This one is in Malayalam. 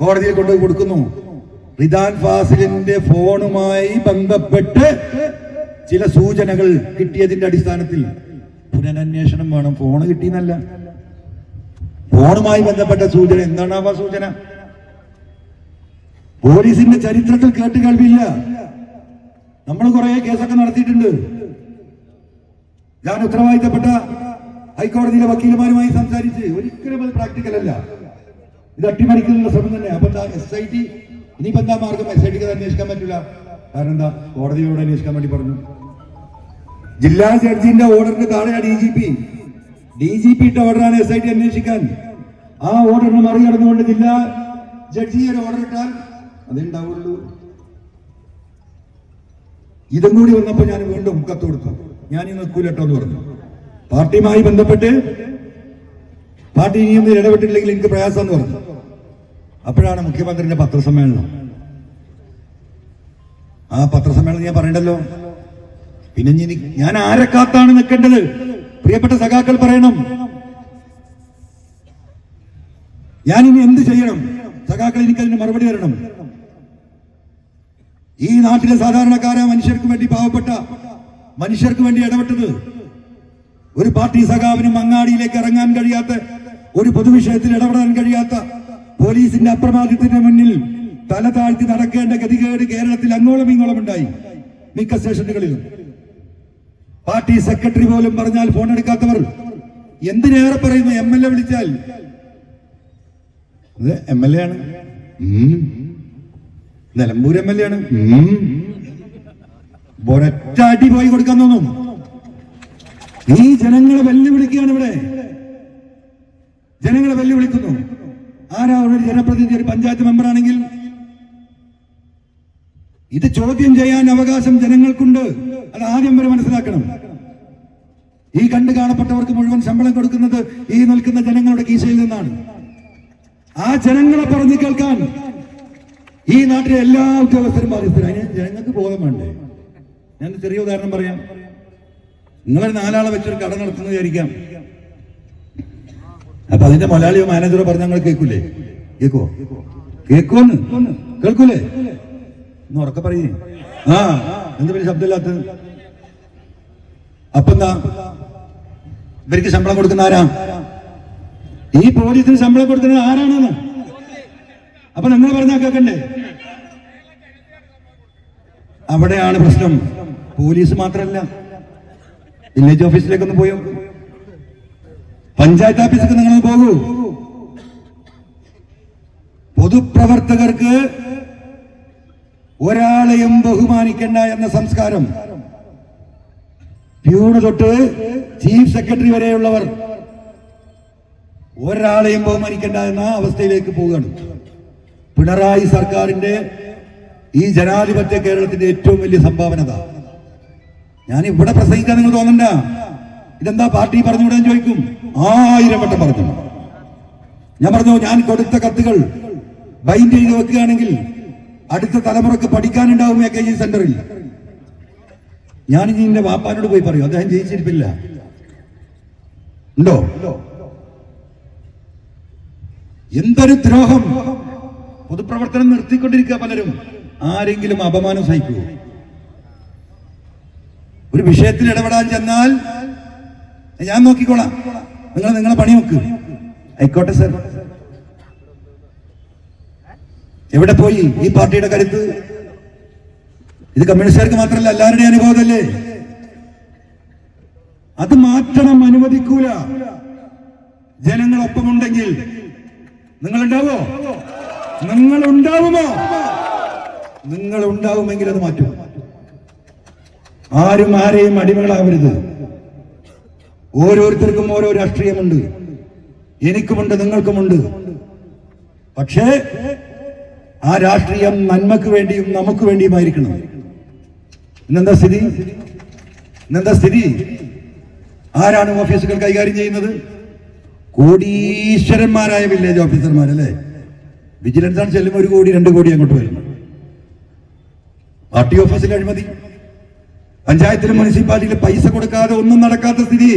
കോടതിയിൽ കൊണ്ടുപോയി കൊടുക്കുന്നു. റിദാൻ ഫാസിലിന്റെ ഫോണുമായി ബന്ധപ്പെട്ട് ചില സൂചനകൾ കിട്ടിയതിന്റെ അടിസ്ഥാനത്തിൽ പുനരന്വേഷണം വേണം. ഫോണ് കിട്ടിയെന്നല്ല. ഫോണുമായി ബന്ധപ്പെട്ട സൂചന. എന്താണ് ആ സൂചന? പോലീസിന്റെ ചരിത്രത്തിൽ കേട്ട് കേൾവില്ല നമ്മൾ കുറെ കേസൊക്കെ നടത്തിയിട്ടുണ്ട്. ഞാൻ ഉത്തരവാദിത്തപ്പെട്ട ഹൈക്കോടതിയിലെ വക്കീലുമാരുമായി സംസാരിച്ച് ഒരിക്കലും അത് പ്രാക്ടിക്കൽ അല്ല ഇത് അട്ടിമറിക്കുന്നതിനുള്ള ശ്രമം തന്നെ. അപ്പൊ എന്താ എസ് ഐ ടി ഇനിയിപ്പോ എന്താ മാർഗം? എസ് ഐ ടിക്ക് അന്വേഷിക്കാൻ പറ്റില്ല കാരണം എന്താ? കോടതിയോട് അന്വേഷിക്കാൻ വേണ്ടി പറഞ്ഞു. ജില്ലാ ജഡ്ജിന്റെ ഓർഡറിന് താഴെയാണ് D G P D G P ഇട്ട ഓർഡറാണ് എസ് ഐ ടി അന്വേഷിക്കാൻ. ആ ഓർഡറിന് മറികടന്നുകൊണ്ട് ജില്ലാ ജഡ്ജി ഒരു ഓർഡർ ഇട്ടാൽ അതേ ഉണ്ടാവുള്ളൂ ഇതും കൂടി വന്നപ്പോൾ ഞാൻ വീണ്ടും കത്ത് കൊടുത്തു. ഞാൻ ഈ നിൽക്കൂലട്ടോ എന്ന് പറഞ്ഞു. പാർട്ടിയുമായി ബന്ധപ്പെട്ട് പാർട്ടി ഇനിയൊന്നും ഇടപെട്ടില്ലെങ്കിൽ എനിക്ക് പ്രയാസം എന്ന് പറഞ്ഞു. അപ്പോഴാണ് മുഖ്യമന്ത്രിന്റെ പത്രസമ്മേളനം. ആ പത്രസമ്മേളനം ഞാൻ പറയണ്ടല്ലോ? പിന്നെ ഞാൻ ആരെ കാത്താണ് നിൽക്കേണ്ടത്? പ്രിയപ്പെട്ട സഖാക്കൾ പറയണം. ഞാൻ ഇനി എന്ത് ചെയ്യണം? സഖാക്കൾ എനിക്ക് അതിന് മറുപടി തരണം. ഈ നാട്ടിലെ സാധാരണക്കാരായ മനുഷ്യർക്ക് വേണ്ടി പാവപ്പെട്ട മനുഷ്യർക്ക് വേണ്ടി ഇടപെട്ടത്. ഒരു പാർട്ടി സഖാവിനും അങ്ങാടിയിലേക്ക് ഇറങ്ങാൻ കഴിയാത്ത ഒരു പൊതുവിഷയത്തിൽ ഇടപെടാൻ കഴിയാത്ത പോലീസിന്റെ അപ്രമാദിത്തിന്റെ മുന്നിൽ തല താഴ്ത്തി നടക്കേണ്ട ഗതികേട് കേരളത്തിൽ അങ്ങോളം ഇങ്ങോളം ഉണ്ടായി. മിക്ക സ്റ്റേഷനുകളിലും. പാർട്ടി സെക്രട്ടറി പോലും പറഞ്ഞാൽ ഫോൺ എടുക്കാത്തവർ എന്തിനേറെ പറയുന്നു? എം എൽ എ വിളിച്ചാൽ. എം എൽ എ ആണ്. നിലമ്പൂർ എം എൽ എ ആണ്. ഒരൊറ്റ അടി പോയി കൊടുക്കാൻ തോന്നും. ഈ ജനങ്ങളെ വെല്ലുവിളിക്കുകയാണ് ഇവിടെ. ജനങ്ങളെ വെല്ലുവിളിക്കുന്നു. ആരാ ഒരു ജനപ്രതിനിധി? ഒരു പഞ്ചായത്ത് മെമ്പറാണെങ്കിൽ ഇത് ചോദ്യം ചെയ്യാൻ അവകാശം ജനങ്ങൾക്കുണ്ട്. അത് ആദ്യം വരെ മനസ്സിലാക്കണം. ഈ കണ്ടു കാണപ്പെട്ടവർക്ക് മുഴുവൻ ശമ്പളം കൊടുക്കുന്നത് ഈ നിൽക്കുന്ന ജനങ്ങളുടെ കീശയിൽ നിന്നാണ്. ആ ജനങ്ങളെ പറഞ്ഞു കേൾക്കാൻ ഈ നാട്ടിലെ എല്ലാ ഉദ്യോഗസ്ഥരും ബാധ്യസ്ഥരും. അതിന് ജനങ്ങൾക്ക് ബോധം വേണ്ടേ? ഞാൻ ചെറിയ ഉദാഹരണം പറയാം. നിങ്ങളൊരു നാലാളെ വെച്ചൊരു കട നടത്തുന്നത് വിചാരിക്കാം. അപ്പൊ അതിന്റെ മലയാളിയോ മാനേജറോ പറഞ്ഞ ഞങ്ങൾ കേൾക്കൂലേ? കേക്കോ കേക്കോന്ന് കേൾക്കൂലേ? ഒന്ന് ഉറക്കെ പറയേ. ആ എന്ത് വലിയ ശബ്ദമില്ലാത്ത അപ്പൊ എന്താ? ഇവർക്ക് ശമ്പളം കൊടുക്കുന്ന ആരാ? ഈ പോലീസിന് ശമ്പളം കൊടുക്കുന്നത് ആരാണെന്ന്? അപ്പൊ നിങ്ങൾ പറഞ്ഞാൽ കേൾക്കണ്ടേ? അവിടെയാണ് പ്രശ്നം. പോലീസ് മാത്രമല്ല വില്ലേജ് ഓഫീസിലേക്കൊന്ന് പോയോ? പഞ്ചായത്ത് ഓഫീസിലേക്ക് നിങ്ങൾ പോകൂ. പൊതുപ്രവർത്തകർക്ക് ഒരാളെയും ബഹുമാനിക്കണ്ട എന്ന സംസ്കാരം. പ്യൂണ് തൊട്ട് ചീഫ് സെക്രട്ടറി വരെയുള്ളവർ ഒരാളെയും ബഹുമാനിക്കണ്ട എന്ന അവസ്ഥയിലേക്ക് പോവുകയാണ്. പിണറായി സർക്കാരിന്റെ ഈ ജനാധിപത്യ കേരളത്തിന്റെ ഏറ്റവും വലിയ സംഭാവന ഞാൻ ഇവിടെ പ്രസംഗിക്കാൻ നിങ്ങൾ തോന്നണ്ട. ഇതെന്താ പാർട്ടി പറഞ്ഞുവിടാൻ ചോദിക്കും? ആയിരം വട്ടം പറഞ്ഞു. ഞാൻ പറഞ്ഞു ഞാൻ കൊടുത്ത കത്തുകൾ ബൈൻഡ് ചെയ്ത് വെക്കുകയാണെങ്കിൽ അടുത്ത തലമുറയ്ക്ക് പഠിക്കാനുണ്ടാവും എ കെ ജി സെന്ററിൽ. ഞാൻ ഇനി എന്റെ വാപ്പാനോട് പോയി പറയും അദ്ദേഹം ജയിച്ചിരിപ്പില്ല. ഉണ്ടോ? എന്തൊരു ദ്രോഹം. പൊതുപ്രവർത്തനം നിർത്തിക്കൊണ്ടിരിക്കുക പലരും. ആരെങ്കിലും അപമാനം സഹിക്കുമോ ഒരു വിഷയത്തിൽ ഇടപെടാൻ ചെന്നാൽ ഞാൻ നോക്കിക്കോളാം. നിങ്ങൾ നിങ്ങളെ പണി നോക്ക്. ആയിക്കോട്ടെ സർ എവിടെ പോയി? ഈ പാർട്ടിയുടെ കരുത്ത്? ഇത് കമ്മ്യൂണിസ്റ്റുകാർക്ക് മാത്രമല്ല എല്ലാവരുടെയും അനുഭവമല്ലേ? അത് മാറ്റണം അനുവദിക്കൂല. ജനങ്ങളൊപ്പമുണ്ടെങ്കിൽ നിങ്ങൾ ഉണ്ടാവോ നിങ്ങൾ ഉണ്ടാവുമോ നിങ്ങൾ ഉണ്ടാവുമെങ്കിൽ അത് മാറ്റും. ആരും ആരെയും അടിമകളാവരുത്. ഓരോരുത്തർക്കും ഓരോ രാഷ്ട്രീയമുണ്ട്. എനിക്കുമുണ്ട് നിങ്ങൾക്കുമുണ്ട്. പക്ഷേ ആ രാഷ്ട്രീയം നന്മക്ക് വേണ്ടിയും നമുക്ക് വേണ്ടിയുമായിരിക്കണം ഇന്നെന്താ സ്ഥിതി? ഇന്നെന്താ സ്ഥിതി? ആരാണ് ഓഫീസുകൾ കൈകാര്യം ചെയ്യുന്നത്? കോടീശ്വരന്മാരായ വില്ലേജ് ഓഫീസർമാരല്ലേ? വിജിലൻസ് ആണ് ചെല്ലുമ്പോൾ ഒരു കോടി രണ്ട് കോടി അങ്ങോട്ട് വരുന്നു പാർട്ടി ഓഫീസിൽ അഴിമതി. പഞ്ചായത്തിലും മുനിസിപ്പാലിറ്റിയിലും പൈസ കൊടുക്കാതെ ഒന്നും നടക്കാത്ത സ്ഥിതി.